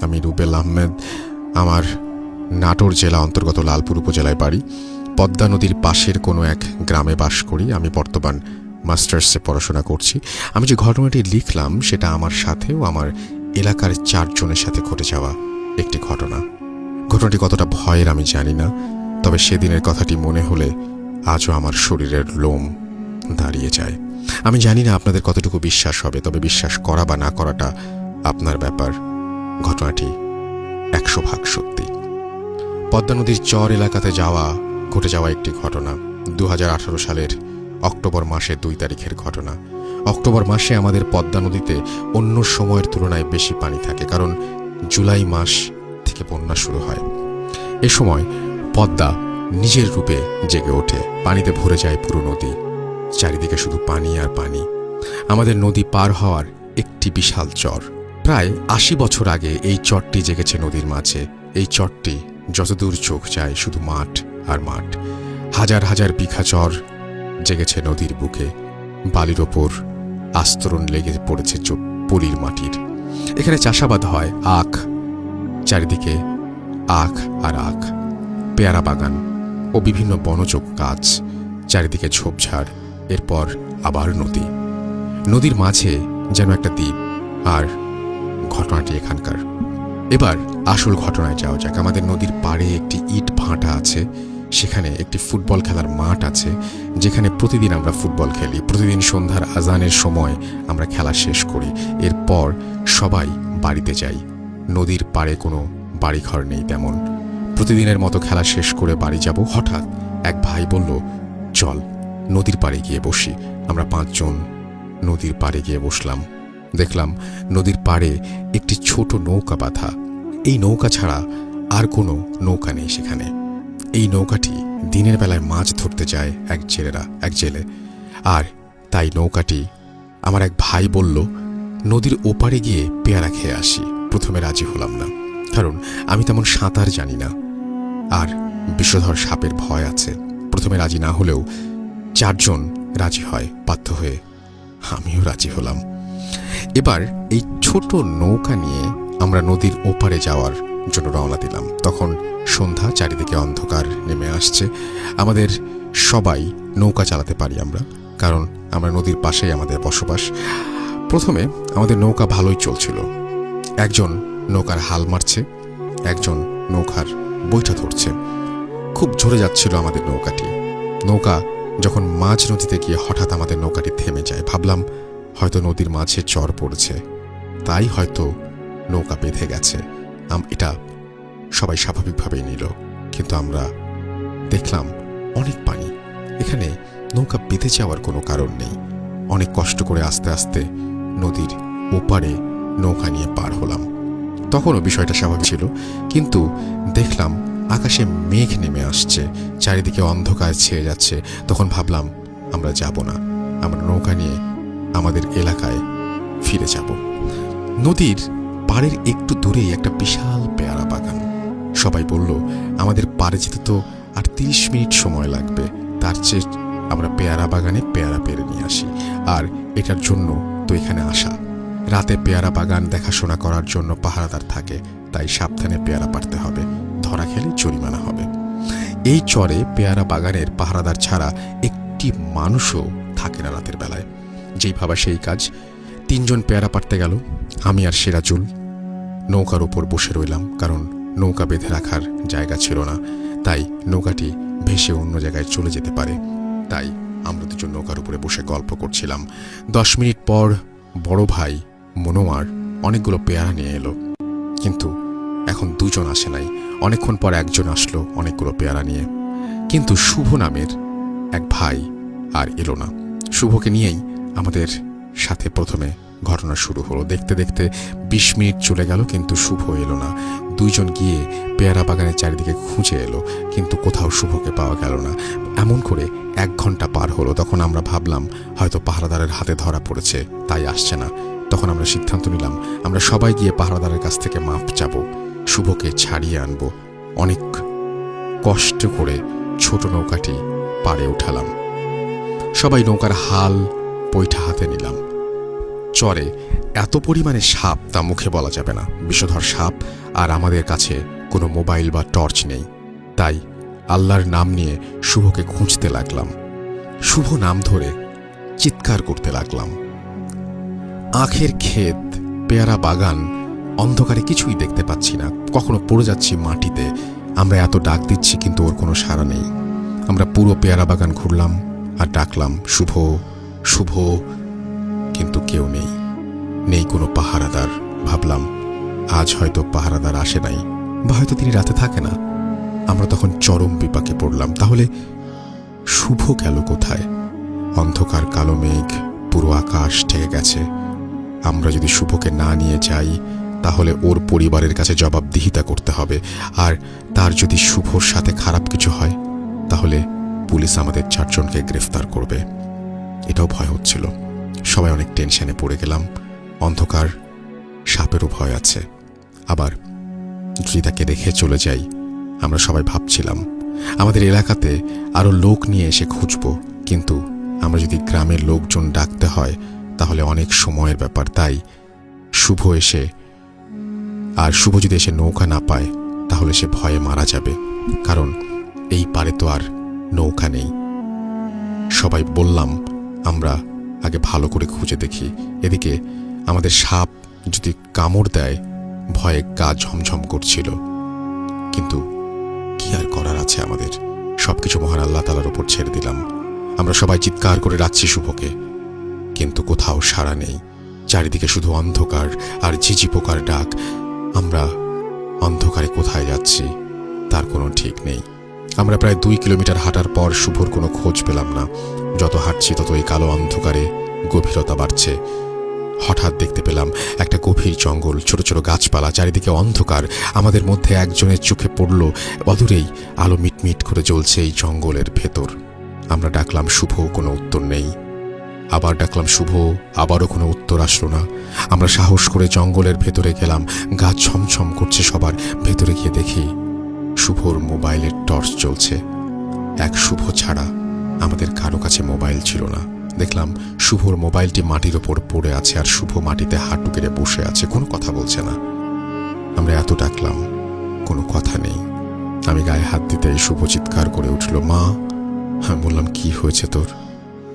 আমি রুবেল আহমেদ, আমার নাটোর জেলা অন্তর্গত লালপুর উপজেলায় বাড়ি। পদ্মা নদীর পাশের কোনো এক গ্রামে বাস করি। আমি বর্তমান মাস্টার্সে পড়াশোনা করছি। আমি যে ঘটনাটি লিখলাম, সেটা আমার সাথেও আমার এলাকার চারজনের সাথে ঘটে যাওয়া একটি ঘটনা। ঘটনাটি কতটা ভয়ের আমি জানি না, তবে সেদিনের কথাটি মনে হলে আজও আমার শরীরের লোম দাঁড়িয়ে যায়। আমি জানি না আপনাদের কতটুকু বিশ্বাস হবে, তবে বিশ্বাস করা বা না করাটা আপনার ব্যাপার। ঘটনাটি একশো ভাগ সত্যি। পদ্মা নদীর চর এলাকাতে যাওয়া, ঘটে যাওয়া একটি ঘটনা দু হাজার আঠারো সালের অক্টোবর মাসের দুই তারিখের ঘটনা। অক্টোবর মাসে আমাদের পদ্মা নদীতে অন্য সময়ের তুলনায় বেশি পানি থাকে, কারণ জুলাই মাস থেকে বন্যা শুরু হয়। এ সময় পদ্মা নিজের রূপে জেগে ওঠে, পানিতে ভরে যায় পুরো নদী, চারিদিকে শুধু পানি আর পানি। আমাদের নদী পার হওয়ার একটি বিশাল চর। প্রায় আশি বছর আগে এই চটটি জেগেছে নদীর মাঝে। এই চটটি যতদূর চোখ যায় শুধু মাঠ আর মাঠ। হাজার হাজার বিঘা চর জেগেছে নদীর বুকে। বালির ওপর আস্তরণ লেগে পড়েছে পলির মাটির। এখানে চাষাবাদ হয় আখ, চারিদিকে আখ আর আখ। পেয়ারা বাগান ও বিভিন্ন বনযোগ গাছ, চারিদিকে ঝোপঝাড়, এরপর আবার নদী। নদীর মাঝে যেন একটা দ্বীপ আর ঘটনাটি এখানকার। এবার আসল ঘটনায় যাওয়া যাক। আমাদের নদীর পাড়ে একটি ইট ভাঁটা আছে, সেখানে একটি ফুটবল খেলার মাঠ আছে, যেখানে প্রতিদিন আমরা ফুটবল খেলি। প্রতিদিন সন্ধ্যার আজানের সময় আমরা খেলা শেষ করি। এরপর সবাই বাড়িতে যাই। নদীর পাড়ে কোনো বাড়িঘর নেই তেমন। প্রতিদিনের মতো খেলা শেষ করে বাড়ি যাব। হঠাৎ এক ভাই বলল, চল, নদীর পাড়ে গিয়ে বসি। আমরা পাঁচজন নদীর পাড়ে গিয়ে বসলাম। দেখলাম নদীর পাড়ে একটি ছোট নৌকা বাঁধা। এই নৌকা ছাড়া আর কোনো নৌকা নেই সেখানে। এই নৌকাটি দিনের বেলায় মাছ ধরতে যায় এক জেলেরা, এক জেলে। আর তাই নৌকাটি আমার এক ভাই বলল, নদীর ওপারে গিয়ে পেয়ারা খেয়ে আসি, প্রথমে রাজি হলাম না। কারণ আমি তেমন সাঁতার জানি না। আর বিষধর সাপের ভয় আছে। প্রথমে রাজি না হলেও চারজন রাজি হয়, বাধ্য হয়ে। আমিও রাজি হলাম। এবার এই ছোট নৌকা নিয়ে আমরা নদীর ওপারে যাওয়ার জন্য রওনা দিলাম। তখন সন্ধ্যা চারিদিকে অন্ধকার নেমে আসছে। আমাদের সবাই নৌকা চালাতে পারি আমরা, কারণ আমরা নদীর পাশেই আমাদের বসবাস। প্রথমে আমাদের নৌকা ভালোই চলছিল। একজন নৌকার হাল মারছে, একজন নৌকার বইটা ধরছে। খুব ঝরে যাচ্ছিল আমাদের নৌকাটি। নৌকা যখন মাঝ নদীতে গিয়ে হঠাৎ আমাদের নৌকাটি থেমে যায়, ভাবলাম হয়তো নদীর মাঝে চর পড়েছে। তাই হয়তো নৌকা বেঁধে গেছে। আম- এটা সবাই স্বাভাবিকভাবেই নিল। কিন্তু আমরা দেখলাম অনেক পানি। এখানে নৌকা বেঁধে যাওয়ার কোনো কারণ নেই। অনেক কষ্ট করে আস্তে আস্তে নদীর ওপারে নৌকা নিয়ে পার হলাম। তখনও বিষয়টা স্বাভাবিক ছিল। কিন্তু দেখলাম আকাশে মেঘ নেমে আসছে। চারিদিকে অন্ধকার ছেয়ে যাচ্ছে। তখন ভাবলাম, আমরা যাব না। আমরা নৌকা নিয়ে আমাদের এলাকায় ফিরে যাব। নদীর পাড়ের একটু দূরেই একটা বিশাল পেয়ারা বাগান। সবাই বলল, আমাদের পাড়ে যেতে তো আর তিরিশ মিনিট সময় লাগবে। তার চেয়ে আমরা পেয়ারা বাগানে পেয়ারা পেরে নিয়ে আসি। আর এটার জন্য তো এখানে আসা। রাতে পেয়ারা বাগান দেখাশোনা করার জন্য পাহারাদার থাকে, তাই সাবধানে পেয়ারা পারতে হবে। ধরা খেলে জরিমানা হবে। এই চরে পেয়ারা বাগানের পাহারাদার ছাড়া একটি মানুষও থাকে না রাতের বেলায়। যেই ভাবা সেই কাজ। তিনজন পেয়ারা পারতে গেল, আমি আর সিরাজুল নৌকার উপর বসে রইলাম, কারণ নৌকা বেঁধে রাখার জায়গা ছিল না। তাই নৌকাটি ভেসে অন্য জায়গায় চলে যেতে পারে। তাই আমরা দুজন নৌকার উপরে বসে গল্প করছিলাম। দশ মিনিট পর বড় ভাই মনোয়ার অনেকগুলো পেয়ারা নিয়ে এলো। কিন্তু এখন দুজন আসে নাই। অনেকক্ষণ পর একজন আসলো অনেকগুলো পেয়ারা নিয়ে। কিন্তু শুভ নামের এক ভাই আর এলো না। শুভকে নিয়েই আমাদের সাথে প্রথমে ঘটনা শুরু হলো। দেখতে দেখতে বিশ মিনিট চলে গেল, কিন্তু শুভ এলো না। দুইজন গিয়ে পেয়ারা বাগানের চারিদিকে খুঁজে এলো, কিন্তু কোথাও শুভকে পাওয়া গেল না। এমন করে এক ঘণ্টা পার হলো। তখন আমরা ভাবলাম, হয়তো পাহারাদারের হাতে ধরা পড়েছে, তাই আসছে না। তখন আমরা সিদ্ধান্ত নিলাম, আমরা সবাই গিয়ে পাহারাদারের কাছ থেকে মাপ চাব, শুভকে ছাড়িয়ে আনব। অনেক কষ্ট করে ছোট নৌকাটি পাড়ে উঠালাম। সবাই নৌকার হাল বৈঠা হাতে নিলাম। চরে এত পরিমাণে সাপ তা মুখে বলা যাবে না। বিষধর সাপ আর আমাদের কাছে কোনো মোবাইল বা টর্চ নেই। তাই আল্লাহর নাম নিয়ে শুভকে খুঁজতে লাগলাম। শুভ নাম ধরে চিৎকার করতে লাগলাম। আখের ক্ষেত, পেয়ারা বাগান, অন্ধকারে কিছুই দেখতে পাচ্ছি না। কখনো পড়ে যাচ্ছি মাটিতে। আমরা এত ডাক দিচ্ছি কিন্তু ওর কোনো সাড়া নেই। আমরা পুরো পেয়ারা বাগান ঘুরলাম আর ডাকলাম, শুভ শুভ, কিন্তু কেউ নেই। নেই কোনো পাহারাদার, ভাবলাম, আজ হয়তো পাহারাদার আসে নাই, বা হয়তো তিনি রাতে থাকে না। আমরা তখন চরম বিপাকে পড়লাম। তাহলে শুভ গেল কোথায়? অন্ধকার কালো মেঘ, পুরো আকাশ ঠেকে গেছে। আমরা যদি শুভকে না নিয়ে যাই, তাহলে ওর পরিবারের কাছে জবাবদিহিতা করতে হবে। আর তার যদি শুভর সাথে খারাপ কিছু হয়, তাহলে পুলিশ আমাদের চারজনকে গ্রেফতার করবে। এটাও ভয় হচ্ছিল। সবাই অনেক টেনশনে পড়ে গেলাম। অন্ধকার, সাপেরও ভয় আছে। আবার যদি তাকে রেখে চলে যাই, আমরা সবাই ভাবছিলাম, আমাদের এলাকাতে আরও লোক নিয়ে এসে খুঁজব, কিন্তু আমরা যদি গ্রামের লোকজন ডাকতে হয়, তাহলে অনেক সময়ের ব্যাপার, তাই শুভ এসে, আর শুভ যদি এসে নৌকা না পায়, তাহলে সে ভয়ে মারা যাবে, কারণ এই পারে তো আর নৌকা নেই। সবাই বললাম আমরা আগে ভালো করে খুঁজে দেখি। এদিকে আমাদের সাপ যদি কামড় দেয়, ভয়ে গা ঝমঝম করছিল। কিন্তু কি আর করার আছে আমাদের? সব কিছু মহান আল্লাহ তালার ওপর ছেড়ে দিলাম। আমরা সবাই চিৎকার করে রাখছি শুভকে। কিন্তু কোথাও সাড়া নেই। চারিদিকে শুধু অন্ধকার আর ঝিঝি পোকার ডাক। আমরা অন্ধকারে কোথায় যাচ্ছি, তার কোনো ঠিক নেই। আমরা প্রায় দুই কিলোমিটার হাঁটার পর শুভর কোনো খোঁজ পেলাম না। যত হাঁটছি তত এই কালো অন্ধকারে গভীরতা বাড়ছে। হঠাৎ দেখতে পেলাম একটা গভীর জঙ্গল, ছোট ছোট গাছপালা, চারিদিকে অন্ধকার। আমাদের মধ্যে একজনের চোখে পড়ল অদূরেই আলো মিটমিট করে জ্বলছে এই জঙ্গলের ভেতর। আমরা ডাকলাম শুভ কোনো উত্তর নেই। আবার ডাকলাম, শুভ, আবারও কোনো উত্তর আসলো না। আমরা সাহস করে জঙ্গলের ভেতরে গেলাম। গাছ ছমছম করছে সবার। ভেতরে গিয়ে দেখি শুভর মোবাইলের টর্চ চলছে এক শুভ ছাড়া আমাদের কারও কাছে মোবাইল ছিল না। দেখলাম শুভর মোবাইলটি মাটির ওপর পড়ে আছে আর শুভ মাটিতে হাঁটু কেড়ে বসে আছে, কোনো কথা বলছে না। আমরা এত ডাকলাম, কোনো কথা নেই। আমি গায়ে হাত দিতে শুভ চিৎকার করে উঠল, মা! আমি বললাম, কি হয়েছে তোর?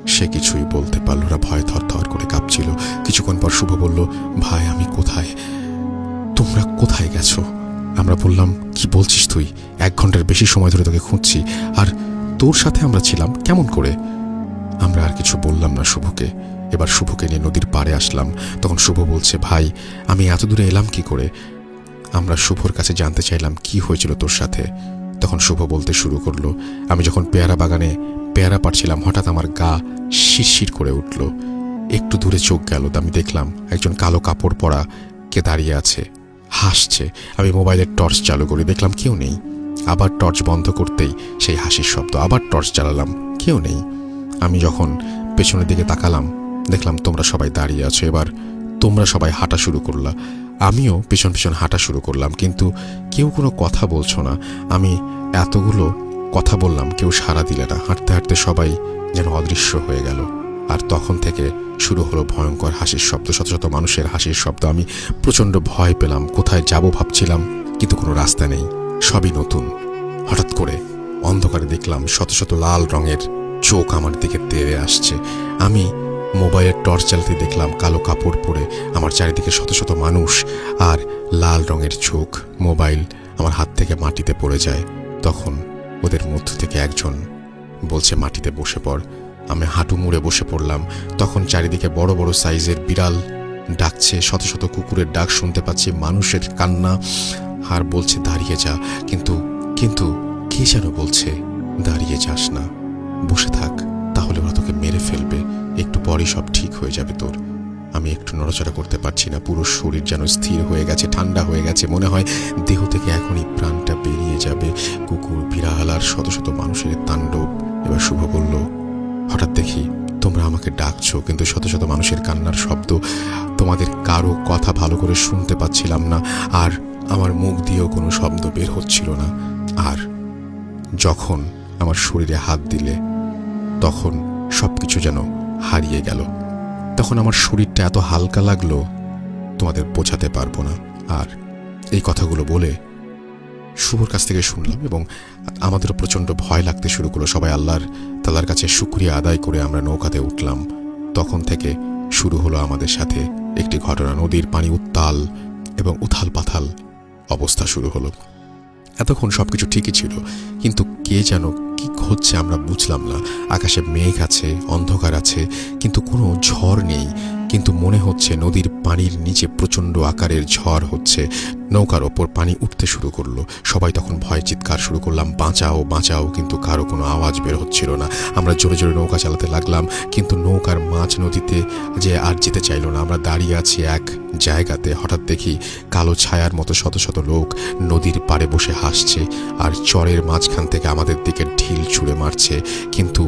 সে কিছুই বলতে পারল না, ভয় থর থর করে কাঁপছিল। কিছুক্ষণ পর শুভ বলল, ভাই, আমি কোথায়? তোমরা কোথায় গেছো? আমরা বললাম, কি বলছিস তুই? এক ঘণ্টার বেশি সময় ধরে তোকে খুঁজছি। আর তোর সাথে আমরা ছিলাম, কেমন করে? আমরা আর কিছু বললাম না শুভকে। এবার শুভকে নিয়ে নদীর পাড়ে আসলাম। তখন শুভ বলছে, ভাই, আমি এত দূরে এলাম কি করে? আমরা শুভর কাছে জানতে চাইলাম কি হয়েছিল তোর সাথে। তখন শুভ বলতে শুরু করল, আমি যখন পেয়ারা বাগানে পেয়ারা পাড়ছিলাম, হঠাৎ আমার গা শিরশির করে উঠল। একটু দূরে চোখ গেল, আমি দেখলাম একজন কালো কাপড় পরা কে দাঁড়িয়ে আছে। হাসছে। আমি মোবাইলের টর্চ চালু করে, দেখলাম কেউ নেই। আবার টর্চ বন্ধ করতেই সেই হাসির শব্দ, আবার টর্চ চালালাম কেউ নেই। আমি যখন পেছনের দিকে তাকালাম, দেখলাম তোমরা সবাই দাঁড়িয়ে আছো, এবার তোমরা সবাই হাঁটা শুরু করলা। আমিও পেছন পেছন হাঁটা শুরু করলাম, কিন্তু কেউ কোনো কথা বলছো না। আমি এতগুলো কথা বললাম, কেউ সাড়া দিলে না। হাঁটতে হাঁটতে সবাই যেন অদৃশ্য হয়ে গেল। আর তখন থেকে শুরু হলো ভয়ঙ্কর হাসির শব্দ, শত শত মানুষের হাসির শব্দ। আমি প্রচণ্ড ভয় পেলাম, কোথায় যাব ভাবছিলাম, কিন্তু কোনো রাস্তা নেই। সবই নতুন। হঠাৎ করে অন্ধকারে দেখলাম শত শত লাল রঙের চোখ আমার দিকে তেড়ে আসছে। আমি মোবাইলের টর্চ জ্বালাতে দেখলাম কালো কাপড় পরে আমার চারিদিকে শত শত মানুষ আর লাল রঙের চোখ মোবাইল আমার হাত থেকে মাটিতে পড়ে যায়। তখন ওদের মধ্য থেকে একজন বলছে, মাটিতে বসে পড়। আমি হাঁটু মুড়ে বসে পড়লাম। তখন চারিদিকে বড় বড় সাইজের বিড়াল ডাকছে, শত শত কুকুরের ডাক শুনতে পাচ্ছি, মানুষের কান্না আর বলছে, দাঁড়িয়ে যা। কিন্তু কিন্তু কে যেন বলছে, দাঁড়িয়ে যাস না। বসে থাক, তাহলে ওরা তোকে মেরে ফেলবে। একটু পরই সব ঠিক হয়ে যাবে তোর। আমি একটু নড়াচড়া করতে পারছি না। পুরো শরীর যেন স্থির হয়ে গেছে, ঠান্ডা হয়ে গেছে। মনে হয় দেহ থেকে এখনই প্রাণটা বেরিয়ে যাবে। কুকুর, বিড়াল আর শত শত মানুষের তাণ্ডব। এবার শুভ বলল, হঠাৎ দেখি তোমরা আমাকে ডাকছো, কিন্তু শত শত মানুষের কান্নার শব্দ তোমাদের কারও কথা ভালো করে শুনতে পাচ্ছিলাম না। আর আমার মুখ দিয়েও কোনো শব্দ বের হচ্ছিল না। আর যখন আমার শরীরে হাত দিলে, তখন সব কিছু যেন হারিয়ে গেল। তখন আমার শরীরটা এত হালকা লাগল, তোমাদের বোঝাতে পারব না। আর এই কথাগুলো বলে শুভর কাছ থেকে শুনলাম এবং আমাদেরও প্রচণ্ড ভয় লাগতে শুরু করল। সবাই আল্লাহর তালার কাছে শুক্রিয়া আদায় করে আমরা নৌকাতে উঠলাম। তখন থেকে শুরু হলো আমাদের সাথে একটি ঘটনা। নদীর পানি উত্তাল এবং উথাল পাথাল অবস্থা শুরু হলো। এতক্ষণ সব কিছু ঠিকই ছিল, কিন্তু কে যেন কি হচ্ছে আমরা বুঝলাম না। আকাশে মেঘ আছে, অন্ধকার আছে, কিন্তু কোনো ঝড় নেই। কিন্তু মনে হচ্ছে নদীর পানির নিচে প্রচণ্ড আকারের ঝড় হচ্ছে। নৌকার ওপর পানি উঠতে শুরু করল। সবাই তখন ভয় চিৎকার শুরু করলাম, বাঁচাও বাঁচাও, কিন্তু কারও কোনো আওয়াজ বের হচ্ছিল না। আমরা জোরে জোরে নৌকা চালাতে লাগলাম, কিন্তু নৌকার মাছ নদীতে যে আর যেতে চাইলো না। আমরা দাঁড়িয়ে আছি এক জায়গাতে। হঠাৎ দেখি কালো ছায়ার মতো শত শত লোক নদীর পাড়ে বসে হাসছে আর চরের মাঝখান থেকে আমাদের দিকে ঢিল ছুঁড়ে মারছে। কিন্তু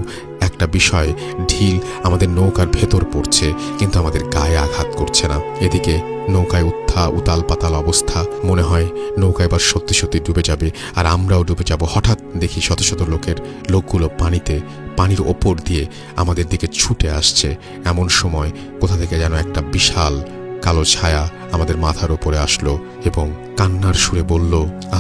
একটা বিষয়, ঢিল আমাদের নৌকার ভেতর পড়ছে, কিন্তু আমাদের গায়ে আঘাত করছে না। এদিকে নৌকায় উত্থা, উতাল পাতাল অবস্থা। মনে হয় নৌকা এবার সত্যি সত্যি ডুবে যাবে, আর আমরাও ডুবে যাব। হঠাৎ দেখি শত শত লোকের লোকগুলো পানিতে, পানির ওপর দিয়ে আমাদের দিকে ছুটে আসছে। এমন সময় কোথা থেকে যেন একটা বিশাল কালো ছায়া আমাদের মাথার ওপরে আসলো এবং কান্নার সুরে বলল,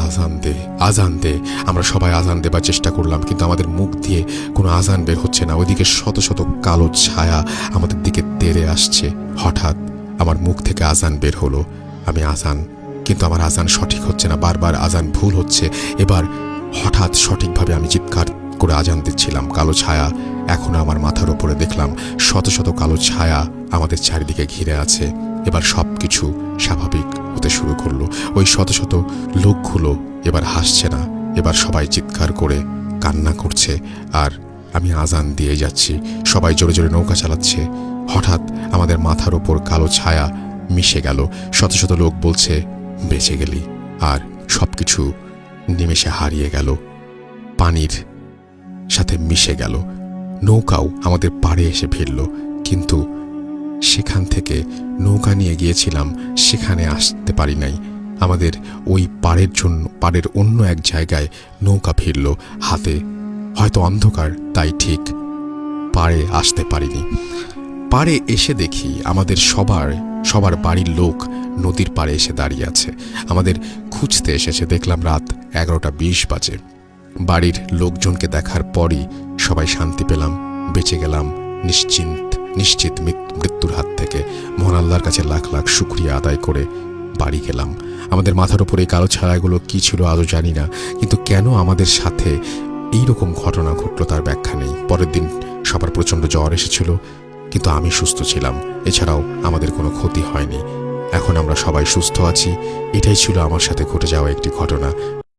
আজান দে আজান দে। আমরা সবাই আজান দেবার চেষ্টা করলাম, কিন্তু আমাদের মুখ দিয়ে কোনো আজান বের হচ্ছে না। ওইদিকে শত শত কালো ছায়া আমাদের দিকে তেড়ে আসছে। হঠাৎ আমার মুখ থেকে আজান বের হলো, আমি আজান, কিন্তু আমার আজান সঠিক হচ্ছে না, বারবার আজান ভুল হচ্ছে। এবার হঠাৎ সঠিকভাবে আমি চিৎকার করে আজান দিচ্ছিলাম, কালো ছায়া এখনও আমার মাথার ওপরে দেখলাম, শত শত কালো ছায়া আমাদের চারিদিকে ঘিরে আছে। এবার সব কিছু স্বাভাবিক হতে শুরু করল। ওই শত শত লোকগুলো এবার হাসছে না। এবার সবাই চিৎকার করে কান্না করছে আর আমি আজান দিয়ে যাচ্ছি। সবাই জোরে জোরে নৌকা চালাচ্ছে। হঠাৎ আমাদের মাথার ওপর কালো ছায়া মিশে গেল। শত শত লোক বলছে, বেঁচে গেলি। আর সব কিছু নিমেষে হারিয়ে গেল। পানির সাথে মিশে গেল। নৌকাও আমাদের পাড়ে এসে ফিরল। কিন্তু সেখান থেকে নৌকা নিয়ে গিয়েছিলাম, সেখানে আসতে পারি নাই। আমাদের ওই পাড়ের জন্য, পাড়ের অন্য এক জায়গায় নৌকা ফিরল, হাতে হয়তো অন্ধকার, তাই ঠিক পাড়ে আসতে পারিনি। পাড়ে এসে দেখি আমাদের সবার সবার বাড়ির লোক নদীর পাড়ে এসে দাঁড়িয়ে আছে। আমাদের খুঁজতে এসেছে, দেখলাম রাত এগারোটা বিশ বাজে। বাড়ির লোকজনকে দেখার পরই সবাই শান্তি পেলাম, বেঁচে গেলাম নিশ্চিন্ত। নিশ্চিত মৃত্যুর হাত থেকে মহান আল্লাহর কাছে লাখ লাখ শুক্রিয়া আদায় করে বাড়ি গেলাম। আমাদের মাথার উপরে এই কালো ছায়াগুলো কী ছিল আজও জানি না, কিন্তু কেন আমাদের সাথে এই রকম ঘটনা ঘটলো তার ব্যাখ্যা নেই। পরের দিন সবার প্রচণ্ড জ্বর এসেছিল, কিন্তু আমি সুস্থ ছিলাম। এছাড়াও আমাদের কোনো ক্ষতি হয়নি। এখন আমরা সবাই সুস্থ আছি। এটাই ছিল আমার সাথে ঘটে যাওয়া একটি ঘটনা।